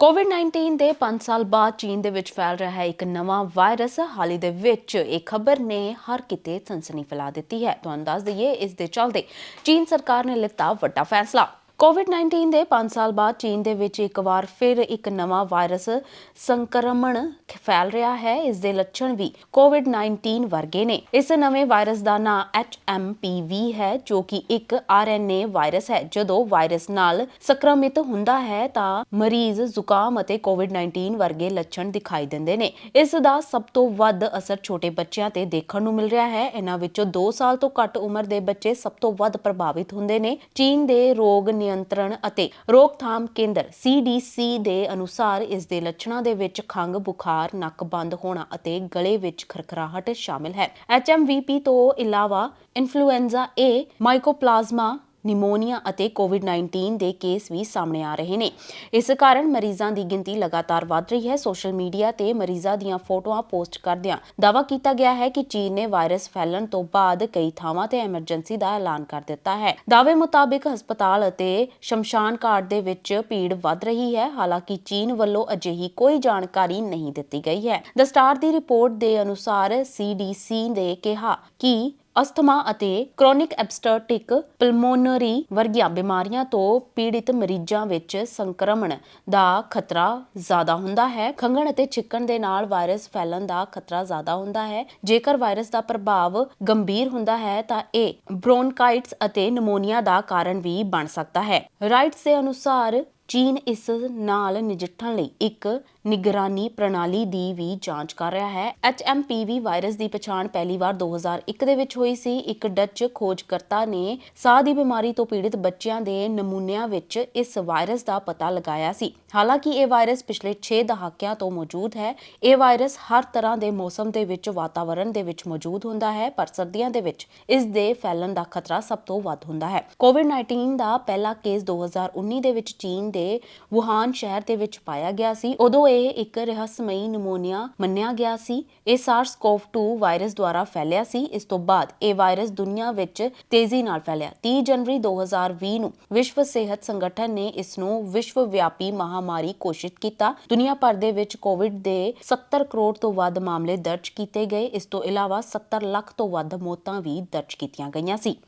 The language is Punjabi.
ਕੋਵਿਡ-19 ਦੇ 5 ਸਾਲ ਬਾਅਦ ਚੀਨ ਦੇ ਵਿੱਚ ਫੈਲ ਰਿਹਾ ਹੈ ਇੱਕ ਨਵਾਂ ਵਾਇਰਸ। ਹਾਲ ਹੀ ਦੇ ਵਿੱਚ ਇਹ ਖਬਰ ਨੇ ਹਰ ਕਿਤੇ ਸਨਸਨੀ ਫੈਲਾ ਦਿੱਤੀ ਹੈ। ਤੁਹਾਨੂੰ ਦੱਸ ਦਈਏ, ਇਸ ਦੇ ਚੱਲਦੇ ਚੀਨ ਸਰਕਾਰ ਨੇ ਲਿੱਤਾ ਵੱਡਾ ਫੈਸਲਾ। ਕੋਵਿਡ-19 ਦੇ 5 ਸਾਲ ਬਾਅਦ ਚੀਨ ਦੇ ਵਿੱਚ ਇੱਕ ਵਾਰ ਫਿਰ ਇੱਕ ਨਵਾਂ ਵਾਇਰਸ ਸੰਕਰਮਣ ਫੈਲ ਰਿਹਾ ਹੈ। ਇਸ ਦੇ ਲੱਛਣ ਵੀ ਕੋਵਿਡ-19 ਵਰਗੇ ਨੇ। ਇਸ ਨਵੇਂ ਵਾਇਰਸ ਦਾ ਨਾਮ HMPV ਹੈ, ਜੋ ਕਿ ਇੱਕ RNA ਵਾਇਰਸ ਹੈ। ਜਦੋਂ ਵਾਇਰਸ ਨਾਲ ਸੰਕਰਮਿਤ ਹੁੰਦਾ ਹੈ, ਤਾਂ ਮਰੀਜ਼ ਜ਼ੁਕਾਮ ਅਤੇ ਕੋਵਿਡ-19 ਵਰਗੇ ਲੱਛਣ ਦਿਖਾਈ ਦਿੰਦੇ ਨੇ। ਇਸ ਦਾ ਸਭ ਤੋਂ ਵੱਧ ਅਸਰ ਛੋਟੇ ਬੱਚਿਆਂ ਤੇ ਦੇਖਣ ਨੂੰ ਮਿਲ ਰਿਹਾ ਹੈ। ਇਹਨਾਂ ਵਿੱਚੋਂ 2 ਸਾਲ ਤੋਂ ਘੱਟ ਉਮਰ ਦੇ ਬੱਚੇ ਸਭ ਤੋਂ ਵੱਧ ਪ੍ਰਭਾਵਿਤ ਹੁੰਦੇ ਨੇ। ਚੀਨ ਦੇ ਰੋਗ ਨਿਯੰਤਰਣ ਅਤੇ ਰੋਕਥਾਮ ਕੇਂਦਰ CDC ਦੇ ਅਨੁਸਾਰ ਇਸ ਦੇ ਲੱਛਣਾਂ ਦੇ ਵਿੱਚ ਖੰਘ, ਬੁਖਾਰ, ਨੱਕ ਬੰਦ ਹੋਣਾ ਅਤੇ ਗਲੇ ਵਿੱਚ ਖਰਖਰਾਹਟ ਸ਼ਾਮਿਲ ਹੈ। HMVP ਤੋਂ ਇਲਾਵਾ ਇਨਫਲੂਐਂਜ਼ਾ A, ਮਾਈਕੋਪਲਾਜ਼ਮਾ ਨਿਮੋਨੀਆ ਅਤੇ ਕੋਵਿਡ-19 ਦੇ ਕੇਸ ਵੀ ਸਾਹਮਣੇ ਆ ਰਹੇ ਨੇ। ਇਸ ਕਾਰਨ ਮਰੀਜ਼ਾਂ ਦੀ ਗਿਣਤੀ ਲਗਾਤਾਰ ਵਧ ਰਹੀ ਹੈ। ਸੋਸ਼ਲ ਮੀਡੀਆ ਤੇ ਮਰੀਜ਼ਾਂ ਦੀਆਂ ਫੋਟੋਆਂ ਪੋਸਟ ਕਰਦਿਆਂ ਦਾਅਵਾ ਕੀਤਾ ਗਿਆ ਹੈ ਕਿ ਚੀਨ ਨੇ ਵਾਇਰਸ ਫੈਲਣ ਤੋਂ ਬਾਅਦ ਕਈ ਥਾਵਾਂ ਤੇ ਐਮਰਜੈਂਸੀ ਦਾ ਐਲਾਨ ਕਰ ਦਿੱਤਾ ਹੈ। ਦਾਅਵੇ ਮੁਤਾਬਿਕ ਹਸਪਤਾਲ ਅਤੇ ਸ਼ਮਸ਼ਾਨ ਘਾਟ ਦੇ ਵਿੱਚ ਭੀੜ ਵਧ ਰਹੀ ਹੈ। ਹਾਲਾਂਕਿ ਚੀਨ ਵੱਲੋਂ ਅਜਿਹੀ ਕੋਈ ਜਾਣਕਾਰੀ ਨਹੀਂ ਦਿੱਤੀ ਗਈ ਹੈ। ਦ ਸਟਾਰ ਦੀ ਰਿਪੋਰਟ ਦੇ ਅਨੁਸਾਰ ਸੀਡੀਸੀ ਨੇ ਕਿਹਾ ਕਿ ਅਸਥਮਾ ਅਤੇ ਕ੍ਰੋਨਿਕ ਐਬਸਟਰਟਿਕ ਪਲਮੋਨਰੀ ਵਰਗੀਆਂ ਬਿਮਾਰੀਆਂ ਤੋਂ ਪੀੜਿਤ ਮਰੀਜ਼ਾਂ ਵਿੱਚ ਸੰਕਰਮਣ ਦਾ ਖਤਰਾ ਜ਼ਿਆਦਾ ਹੁੰਦਾ ਹੈ। ਖੰਘਣ ਅਤੇ ਛਿੱਕਣ ਦੇ ਨਾਲ ਵਾਇਰਸ ਫੈਲਣ ਦਾ ਖਤਰਾ ਜ਼ਿਆਦਾ ਹੁੰਦਾ ਹੈ। ਜੇਕਰ ਵਾਇਰਸ ਦਾ ਪ੍ਰਭਾਵ ਗੰਭੀਰ ਹੁੰਦਾ ਹੈ, ਤਾਂ ਇਹ ਬ੍ਰੋਨਕਾਈਟਸ ਅਤੇ ਨਮੋਨੀਆ ਦਾ ਕਾਰਨ ਵੀ ਬਣ ਸਕਦਾ ਹੈ। ਰਾਈਟਸ ਦੇ ਅਨੁਸਾਰ ਚੀਨ ਇਸ ਨਾਲ ਨਜਿੱਠਣ ਲਈ ਇੱਕ ਨਿਗਰਾਨੀ ਪ੍ਰਣਾਲੀ ਦੀ ਵੀ ਜਾਂਚ ਕਰ ਰਿਹਾ ਹੈ। HMPV ਵਾਇਰਸ ਦੀ ਪਛਾਣ ਪਹਿਲੀ ਵਾਰ 2001 ਦੇ ਵਿੱਚ ਹੋਈ ਸੀ। ਇੱਕ ਡੱਚ ਖੋਜਕਰਤਾ ਨੇ ਸਾਹ ਦੀ ਬਿਮਾਰੀ ਤੋਂ ਪੀੜਿਤ ਬੱਚਿਆਂ ਦੇ ਨਮੂਨਿਆਂ ਵਿੱਚ ਇਸ ਵਾਇਰਸ ਦਾ ਪਤਾ ਲਗਾਇਆ ਸੀ। ਹਾਲਾਂਕਿ ਇਹ ਵਾਇਰਸ ਪਿਛਲੇ 6 ਦਹਾਕਿਆਂ ਤੋਂ ਮੌਜੂਦ ਹੈ। ਇਹ ਵਾਇਰਸ ਹਰ ਤਰ੍ਹਾਂ ਦੇ ਮੌਸਮ ਦੇ ਵਿੱਚ, ਵਾਤਾਵਰਣ ਦੇ ਵਿੱਚ ਮੌਜੂਦ ਹੁੰਦਾ ਹੈ, ਪਰ ਸਰਦੀਆਂ ਦੇ ਵਿੱਚ ਇਸ ਦੇ ਫੈਲਣ ਦਾ ਖਤਰਾ ਸਭ ਤੋਂ ਵੱਧ ਹੁੰਦਾ ਹੈ। ਕੋਵਿਡ-19 ਦਾ ਪਹਿਲਾ ਕੇਸ 2019 ਦੇ ਵਿੱਚ ਚੀਨ ਦੇ ਵੁਹਾਨ ਸ਼ਹਿਰ ਦੇ ਵਿੱਚ ਪਾਇਆ ਗਿਆ ਸੀ। ਉਦੋਂ ਇਹ ਇੱਕ ਰਹੱਸਮਈ ਨਮੂਨੀਆ ਮੰਨਿਆ ਗਿਆ ਸੀ। ਇਹ SARS-CoV-2 ਵਾਇਰਸ ਦੁਆਰਾ ਫੈਲਿਆ ਸੀ। ਇਸ ਤੋਂ ਬਾਅਦ ਇਹ ਵਾਇਰਸ ਦੁਨੀਆ ਵਿੱਚ ਤੇਜ਼ੀ ਨਾਲ ਫੈਲਿਆ। 30 ਜਨਵਰੀ 2020 ਨੂੰ ਵਿਸ਼ਵ ਸਿਹਤ ਸੰਗਠਨ ਨੇ ਇਸ ਨੂੰ ਵਿਸ਼ਵ ਵਿਆਪੀ ਮਹਾਮਾਰੀ ਘੋਸ਼ਿਤ ਕੀਤਾ। ਦੁਨੀਆ ਭਰ ਦੇ ਵਿੱਚ ਕੋਵਿਡ ਦੇ 70 ਕਰੋੜ ਤੋਂ ਵੱਧ ਮਾਮਲੇ ਦਰਜ ਕੀਤੇ ਗਏ। ਇਸ ਤੋਂ ਇਲਾਵਾ 70 ਲੱਖ ਤੋਂ ਵੱਧ ਮੌਤਾਂ ਵੀ ਦਰਜ ਕੀਤੀਆਂ ਗਈਆਂ ਸੀ।